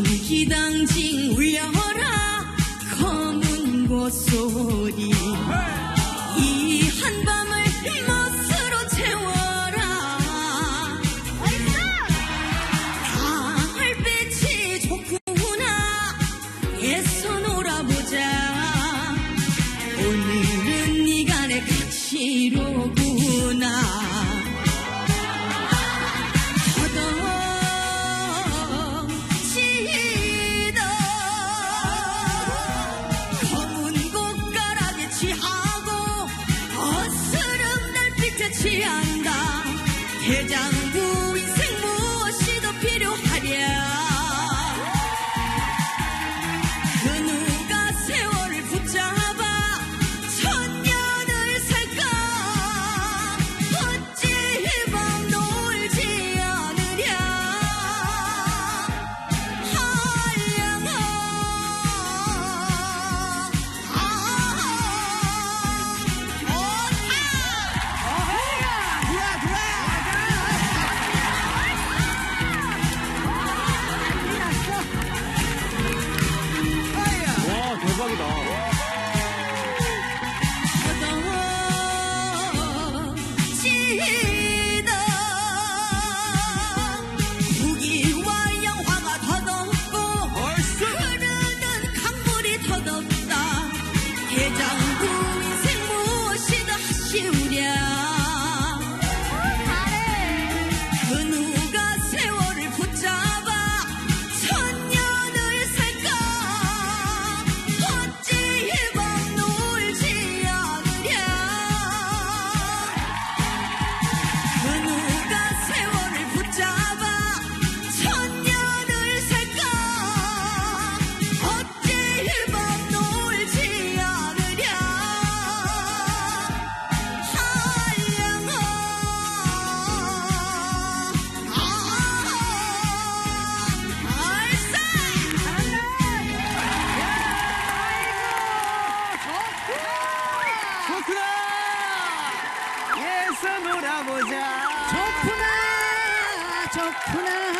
시당징 울려라. 검은 고소리 이 한밤을 멋으로 채워라. 달빛이 좋구나. 애써 놀아보자. 오늘은 네가 내 가치로 취한다. 대장 보자. 좋구나 좋구나.